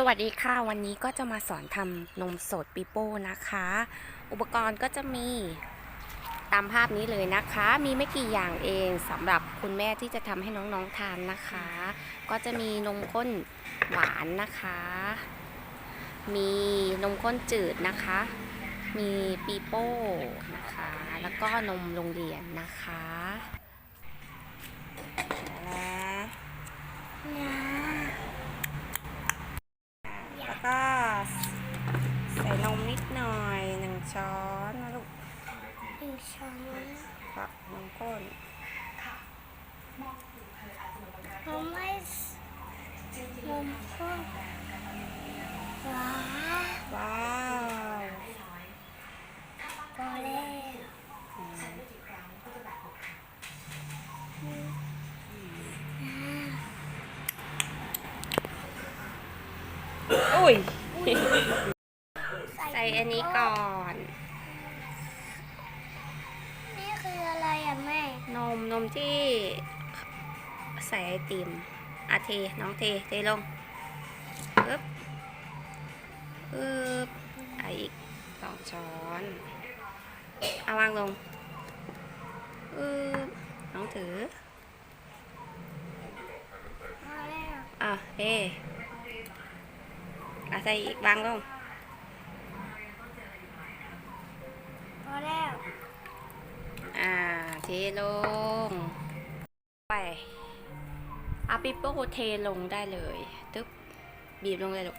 สวัสดีค่ะ วันนี้ก็จะมาสอนทำนมสดปิโป้นะคะ อุปกรณ์ก็จะมีตามภาพนี้เลยนะคะ มีไม่กี่อย่างเองสำหรับคุณแม่ที่จะทำให้น้องๆทานนะคะ ก็จะมีนมข้นหวานนะคะ มีนมข้นจืดนะคะ มีปีโป้นะคะ แล้วก็นมโรงเรียนนะคะแล้วก็ใส่นมนิดหน่อยหนึ่งช้อนนะลูก หนึ่งช้อน กับนมข้นนมไม่นมข้นว้าวว้าวพอแล้วอุ้ย ใส่อันนี้ก่อนนี่ คืออะไรอะแม่ นมนมที่ใส่ไอติมอาเทน้องเทเทลงปึ๊บปึ๊บอะอีกสองช้อนเอาวางลงปึ๊บน้องถือพอแล้วอะเทอะใส่อีกวางลงพอแล้ว อ่า เทลง ไปอาปิโป้เทลงได้เลยตึ๊บบีบลงเลยลูก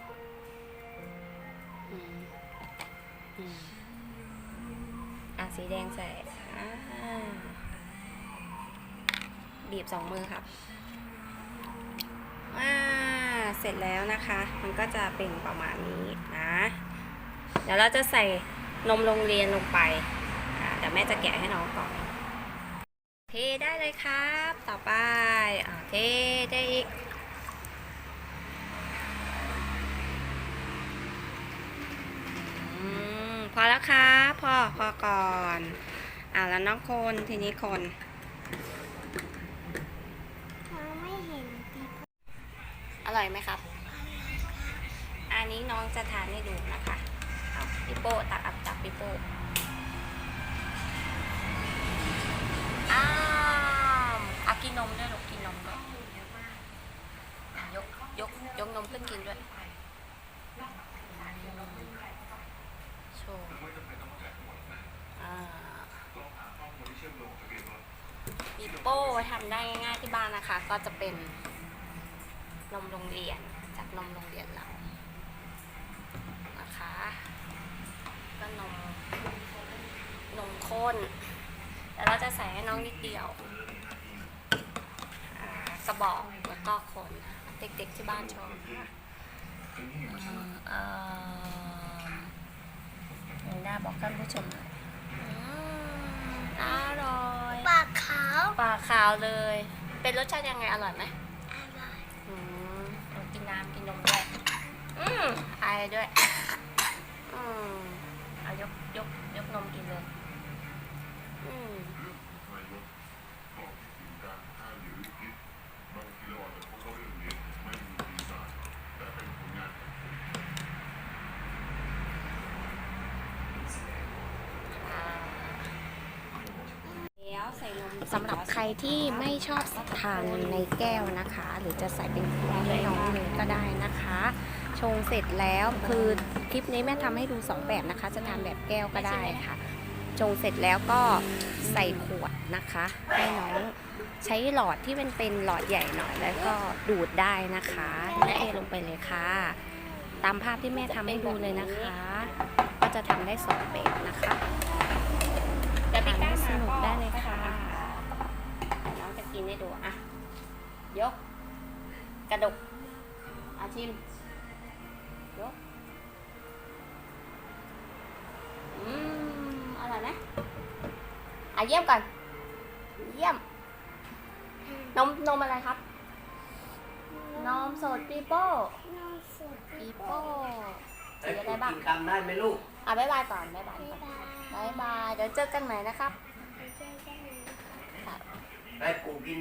อืมอืมอะสีแดงใส่บีบสองมือครับอ่าเสร็จแล้วนะคะ มันก็จะเป็นประมาณนี้นะ เดี๋ยวเราจะใส่นมโรงเรียนลงไป อ่าเดี๋ยวแม่จะแกะให้น้องก่อนเทได้เลยครับ ต่อไปอ่าเทได้อีกอืมพอแล้วครับพอพอก่อนอ่าแล้วน้องคนทีนี้คนเราไม่เห็นปีโป้อร่อยไหมครับ อันนี้น้องจะทานให้ดูนะคะเอาปิโป้ตักอับตักปิโป้อ้ามอากินนมด้วยลูกกินนมด้วยอะยกยกยกนมขึ้นกินด้วยโชว์อ่าปิ โป้ทำได้ง่ายๆที่บ้านนะคะ ก็จะเป็นนมโรงเรียนจากนมโรงเรียนเรานะคะ ก็นมนมข้นแต่เราจะใส่ให้น้องนิดเดียวอ่ากระบอกแล้วก็คนเด็กๆที่บ้านชอบเอ่อเห็นหน้าบอกท่านผู้ชมหน่อยอืมอร่อย ปากขาว ปลา ขาวเลย เป็นรสชาติยังไงอร่อยไหมอร่อยอืมเอากินน้ำกินนมด้วยอืมไอด้วย อืมเอายกยกยกนมกินเลย อืมอ่าแล้วใสำหรับใครที่ไม่ชอบทานในแก้วนะคะ หรือจะใส่เป็นขวดให้น้องเลยก็ได้นะคะ ชงเสร็จแล้วคือคลิปนี้แม่ทำให้ดูสองแบบนะคะ จะทำแบบแก้วก็ได้ค่ะ ชงเสร็จแล้วก็ใส่ขวดนะคะ ให้น้องใช้หลอดที่เป็นเป็นหลอดใหญ่หน่อยแล้วก็ดูดได้นะคะเทลงไปเลยค่ะ ตามภาพที่แม่ทำให้ดูเลยนะคะ ก็จะทำได้สองแบบนะคะ ทานให้สนุกได้เลยค่ะน้องจะกินให้ดูอะยก กระดกอาชิมยกอืมอร่อยไหมอะเยี่ยมก่อนเยี่ยมนมนมอะไรครับนมสดปีโป้นมสดปีโป้สีอะไรบ้างกินกำได้ไหมลูกอะบ๊ายบายก่อนบ๊ายบายบ๊ายก่อน บายบ๊ายบาย เดี๋ยวเจอกันใหม่นะครับเจอกันใหม่ได้กูกิน